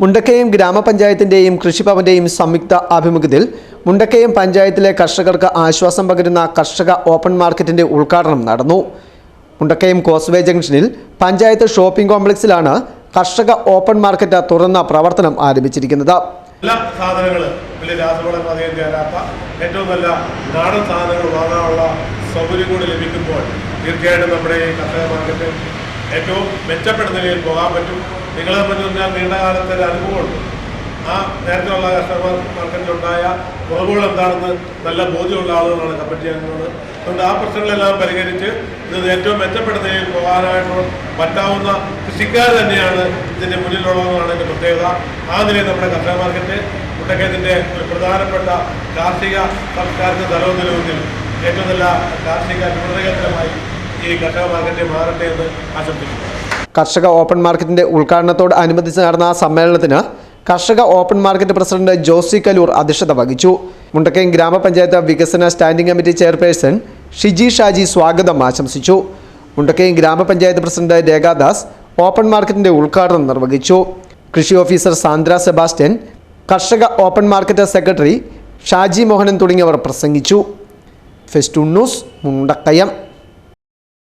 മുണ്ടക്കയം ഗ്രാമപഞ്ചായത്തിന്റെയും കൃഷിഭവന്റെയും സംയുക്ത ആഭിമുഖ്യത്തിൽ മുണ്ടക്കയം പഞ്ചായത്തിലെ കർഷകർക്ക് ആശ്വാസം പകരുന്ന കർഷക ഓപ്പൺ മാർക്കറ്റിന്റെ ഉദ്ഘാടനം നടന്നു. മുണ്ടക്കയം കോസ്വേ ജംഗ്ഷനിൽ പഞ്ചായത്ത് ഷോപ്പിംഗ് കോംപ്ലക്സിലാണ് കർഷക ഓപ്പൺ മാർക്കറ്റ് തുറന്ന പ്രവർത്തനം ആരംഭിച്ചിരിക്കുന്നത്. എല്ലാ സാധനങ്ങളും വലിയ രാസവളം അധികം ചേരാത്ത ഏറ്റവും നല്ല നാടൻ സാധനങ്ങൾ വാങ്ങാനുള്ള സൗകര്യം കൂടി ലഭിക്കുമ്പോൾ തീർച്ചയായിട്ടും നമ്മുടെ ഈ കർഷക മാർക്കറ്റ് ഏറ്റവും മെച്ചപ്പെട്ട നിലയിൽ പോകാൻ പറ്റും. നിങ്ങളെ പറ്റി പറഞ്ഞാൽ നീണ്ട കാലത്തെ ഒരു അനുഭവമുണ്ട്. ആ നേരത്തെയുള്ള കർഷക മാർക്കറ്റിലുണ്ടായ കുറവുകൾ എന്താണെന്ന് നല്ല ബോധ്യമുള്ള ആളുകളാണ് കമ്മിറ്റി അംഗങ്ങൾ അതുകൊണ്ട് ആ പ്രശ്നങ്ങളെല്ലാം പരിഹരിച്ച് ഇത് ഏറ്റവും മെച്ചപ്പെട്ട പോകാനായിട്ട് പറ്റാവുന്ന കൃഷിക്കാർ തന്നെയാണ് ഇതിന്റെ മുന്നിലുള്ളതെന്നാണ് എന്റെ പ്രത്യേകത. ആ നിലയിൽ നമ്മുടെ കർഷക മാർക്കറ്റ് മുട്ടക്കയത്തിന്റെ ഒരു പ്രധാനപ്പെട്ട കാർഷിക സംസ്കാരത്തിന് തലവന്നിൽ ഏറ്റവും നല്ല കാർഷിക വിപണനകേന്ദ്രമായി ഈ കർഷക മാർക്കറ്റ് മാറട്ടെ എന്ന് ആശംസിക്കുന്നു. കർഷക ഓപ്പൺ മാർക്കറ്റിന്റെ ഉദ്ഘാടനത്തോട് അനുബന്ധിച്ച് നടന്ന സമ്മേളനത്തിന് കർഷക open market president Josy Kaloor അധ്യക്ഷത വഹിച്ചു. മുണ്ടക്കയം ഗ്രാമപഞ്ചായത്ത് വികസന standing committee chairperson Shiji Shaji സ്വാഗതം ആശംസിച്ചു. മുണ്ടക്കയം ഗ്രാമപഞ്ചായത്ത് പ്രസിഡന്റ് രേഖാദാസ് ഓപ്പൺ മാർക്കറ്റിന്റെ ഉദ്ഘാടനം നിർവഹിച്ചു. കൃഷി ഓഫീസർ സാന്ദ്ര സെബാസ്റ്റ്യൻ കർഷക open market secretary Shaji Mohanan തുടങ്ങിയവർ പ്രസംഗിച്ചു. Festoon news Mundakayam.